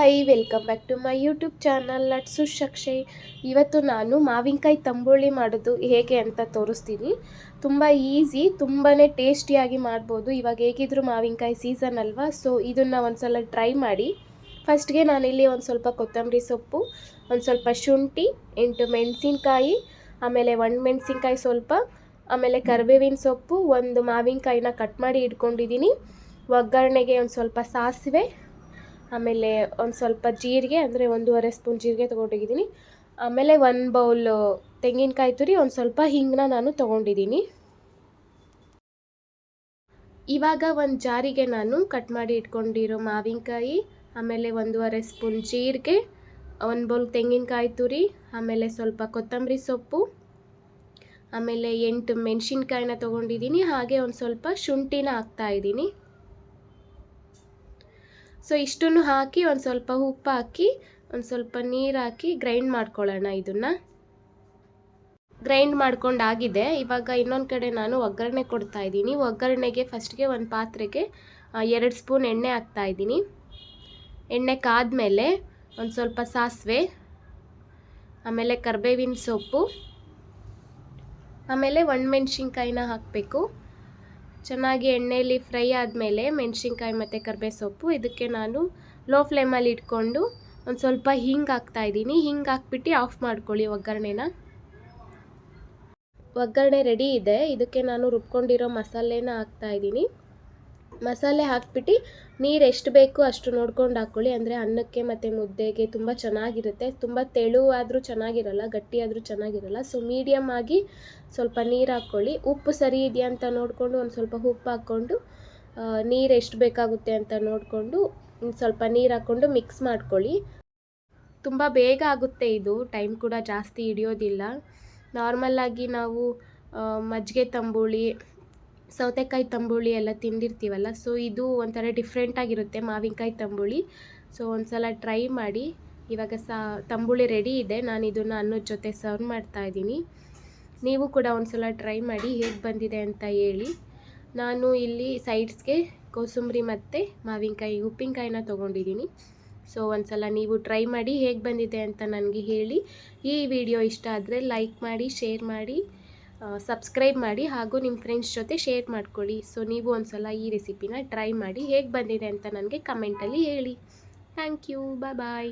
Hi, welcome back to my YouTube channel. Let's ಶಕ್ಷಯ್ ಇವತ್ತು ನಾನು ಮಾವಿನಕಾಯಿ ತಂಬುಳಿ ಮಾಡೋದು ಹೇಗೆ ಅಂತ ತೋರಿಸ್ತೀನಿ. ತುಂಬ ಈಸಿ ತುಂಬಾ ಟೇಸ್ಟಿಯಾಗಿ ಮಾಡ್ಬೋದು. ಇವಾಗ ಹೇಗಿದ್ರು ಮಾವಿನಕಾಯಿ ಸೀಸನ್ ಅಲ್ವಾ? ಸೊ, ಇದನ್ನು ಒಂದ್ಸಲ ಟ್ರೈ ಮಾಡಿ. ಫಸ್ಟ್ಗೆ ನಾನಿಲ್ಲಿ ಒಂದು ಸ್ವಲ್ಪ ಕೊತ್ತಂಬರಿ ಸೊಪ್ಪು, ಒಂದು ಸ್ವಲ್ಪ ಶುಂಠಿ, ಎಂಟು ಮೆಣಸಿನ್ಕಾಯಿ, ಆಮೇಲೆ ಒಣಮೆಣ್ಸಿನ್ಕಾಯಿ ಸ್ವಲ್ಪ, ಆಮೇಲೆ ಕರಿಬೇವಿನ ಸೊಪ್ಪು, ಒಂದು ಮಾವಿನಕಾಯಿನ ಕಟ್ ಮಾಡಿ ಇಟ್ಕೊಂಡಿದ್ದೀನಿ. ಒಗ್ಗರಣೆಗೆ ಒಂದು ಸ್ವಲ್ಪ ಸಾಸಿವೆ ಆಮೇಲೆ ಒಂದು ಸ್ವಲ್ಪ ಜೀರಿಗೆ, ಅಂದರೆ ಒಂದೂವರೆ ಸ್ಪೂನ್ ಜೀರಿಗೆ ತೊಗೊಂಡಿದ್ದೀನಿ. ಆಮೇಲೆ ಒಂದು ಬೌಲ್ ತೆಂಗಿನಕಾಯಿ ತುರಿ, ಒಂದು ಸ್ವಲ್ಪ ಹಿಂಗನ್ನ ನಾನು ತೊಗೊಂಡಿದ್ದೀನಿ. ಇವಾಗ ಒಂದು ಜಾರಿಗೆ ನಾನು ಕಟ್ ಮಾಡಿ ಇಟ್ಕೊಂಡಿರೋ ಮಾವಿನಕಾಯಿ, ಆಮೇಲೆ ಒಂದೂವರೆ ಸ್ಪೂನ್ ಜೀರಿಗೆ, ಒಂದು ಬೌಲ್ ತೆಂಗಿನಕಾಯಿ ತುರಿ, ಆಮೇಲೆ ಸ್ವಲ್ಪ ಕೊತ್ತಂಬರಿ ಸೊಪ್ಪು, ಆಮೇಲೆ ಎಂಟು ಮೆಣಸಿನ್ಕಾಯಿನ ತೊಗೊಂಡಿದ್ದೀನಿ. ಹಾಗೆ ಒಂದು ಸ್ವಲ್ಪ ಶುಂಠಿನ ಹಾಕ್ತಾಯಿದ್ದೀನಿ ಸೊ ಇಷ್ಟನ್ನು ಹಾಕಿ ಒಂದು ಸ್ವಲ್ಪ ಉಪ್ಪು ಹಾಕಿ, ಒಂದು ಸ್ವಲ್ಪ ನೀರು ಹಾಕಿ ಗ್ರೈಂಡ್ ಮಾಡ್ಕೊಳ್ಳೋಣ ಇದನ್ನು. ಗ್ರೈಂಡ್ ಮಾಡ್ಕೊಂಡಾಗಿದೆ. ಇವಾಗ ಇನ್ನೊಂದು ಕಡೆ ನಾನು ಒಗ್ಗರಣೆ ಕೊಡ್ತಾ ಇದ್ದೀನಿ. ಒಗ್ಗರಣೆಗೆ ಫಸ್ಟ್ಗೆ ಒಂದು ಪಾತ್ರೆಗೆ ಎರಡು ಸ್ಪೂನ್ ಎಣ್ಣೆ ಹಾಕ್ತಾ ಇದ್ದೀನಿ. ಎಣ್ಣೆ ಕಾದ್ಮೇಲೆ ಒಂದು ಸ್ವಲ್ಪ ಸಾಸಿವೆ, ಆಮೇಲೆ ಕರ್ಬೇವಿನ ಸೊಪ್ಪು, ಆಮೇಲೆ ಒಣಮೆಣ್ಸಿನ್ಕಾಯಿನ ಹಾಕಬೇಕು. ಚೆನ್ನಾಗಿ ಎಣ್ಣೆಯಲ್ಲಿ ಫ್ರೈ ಆದಮೇಲೆ ಮೆಣಸಿನ್ಕಾಯಿ ಮತ್ತು ಕರ್ಬೇ ಸೊಪ್ಪು ಇದಕ್ಕೆ ನಾನು ಲೋ ಫ್ಲೇಮಲ್ಲಿ ಇಟ್ಕೊಂಡು ಒಂದು ಸ್ವಲ್ಪ ಹಿಂಗೆ ಹಾಕ್ತಾಯಿದ್ದೀನಿ ಹಿಂಗೆ ಹಾಕ್ಬಿಟ್ಟು ಆಫ್ ಮಾಡ್ಕೊಳ್ಳಿ ಒಗ್ಗರಣೆನ. ಒಗ್ಗರಣೆ ರೆಡಿ ಇದೆ. ಇದಕ್ಕೆ ನಾನು ರುಬ್ಕೊಂಡಿರೋ ಮಸಾಲೆನ ಹಾಕ್ತಾಯಿದ್ದೀನಿ ಮಸಾಲೆ ಹಾಕ್ಬಿಟ್ಟು ನೀರು ಎಷ್ಟು ಬೇಕು ಅಷ್ಟು ನೋಡ್ಕೊಂಡು ಹಾಕ್ಕೊಳ್ಳಿ ಅಂದರೆ ಅನ್ನಕ್ಕೆ ಮತ್ತು ಮುದ್ದೆಗೆ ತುಂಬ ಚೆನ್ನಾಗಿರುತ್ತೆ. ತುಂಬ ತೆಳುವಾದರೂ ಚೆನ್ನಾಗಿರಲ್ಲ, ಗಟ್ಟಿಯಾದರೂ ಚೆನ್ನಾಗಿರಲ್ಲ. ಸೊ ಮೀಡಿಯಮ್ ಆಗಿ ಸ್ವಲ್ಪ ನೀರು ಹಾಕ್ಕೊಳ್ಳಿ ಉಪ್ಪು ಸರಿ ಇದೆಯಾ ಅಂತ ನೋಡಿಕೊಂಡು ಒಂದು ಸ್ವಲ್ಪ ಉಪ್ಪು ಹಾಕ್ಕೊಂಡು ನೀರು ಎಷ್ಟು ಬೇಕಾಗುತ್ತೆ ಅಂತ ನೋಡಿಕೊಂಡು ಸ್ವಲ್ಪ ನೀರು ಹಾಕ್ಕೊಂಡು ಮಿಕ್ಸ್ ಮಾಡ್ಕೊಳ್ಳಿ. ತುಂಬ ಬೇಗ ಆಗುತ್ತೆ ಇದು. ಟೈಮ್ ಕೂಡ ಜಾಸ್ತಿ ಹಿಡಿಯೋದಿಲ್ಲ. ನಾರ್ಮಲ್ಲಾಗಿ ನಾವು ಮಜ್ಜಿಗೆ ತಂಬುಳಿ ಸೌತೆಕಾಯಿ ತಂಬುಳಿ ಎಲ್ಲ ತಿಂದಿರ್ತೀವಲ್ಲ ಸೊ ಇದು ಒಂಥರ ಡಿಫ್ರೆಂಟಾಗಿರುತ್ತೆ ಮಾವಿನಕಾಯಿ ತಂಬುಳಿ. ಸೊ ಒಂದು ಸಲ ಟ್ರೈ ಮಾಡಿ, ಇವಾಗ ಸಾ, ತಂಬುಳಿ ರೆಡಿ ಇದೆ, ನಾನು ಇದನ್ನು ಅನ್ನದ ಜೊತೆ ಸರ್ವ್ ಮಾಡ್ತಾ ಇದ್ದೀನಿ. ನೀವು ಕೂಡ ಒಂದು ಸಲ ಟ್ರೈ ಮಾಡಿ ಹೇಗೆ ಬಂದಿದೆ ಅಂತ ಹೇಳಿ. ನಾನು ಇಲ್ಲಿ ಸೈಡ್ಸ್ಗೆ ಕೋಸಂಬರಿ ಮತ್ತು ಮಾವಿನಕಾಯಿ, ಉಪ್ಪಿನಕಾಯಿನ ತೊಗೊಂಡಿದ್ದೀನಿ. ಸೊ ಒಂದು ಸಲ ನೀವು ಟ್ರೈ ಮಾಡಿ ಹೇಗೆ ಬಂದಿದೆ ಅಂತ ನನಗೆ ಹೇಳಿ. ಈ ವಿಡಿಯೋ ಇಷ್ಟ ಆದರೆ ಲೈಕ್ ಮಾಡಿ ಶೇರ್ ಮಾಡಿ. ಸಬ್ಸ್ಕ್ರೈಬ್ ಮಾಡಿ ಹಾಗೂ ನಿಮ್ಮ ಫ್ರೆಂಡ್ಸ್ ಜೊತೆ ಶೇರ್ ಮಾಡ್ಕೊಳ್ಳಿ. ಸೊ ನೀವು ಒಂದು ಸಲ ಈ ರೆಸಿಪಿನ ಟ್ರೈ ಮಾಡಿ ಹೇಗೆ ಬಂದಿದೆ ಅಂತ ನನಗೆ ಕಮೆಂಟಲ್ಲಿ ಹೇಳಿ. Thank you bye bye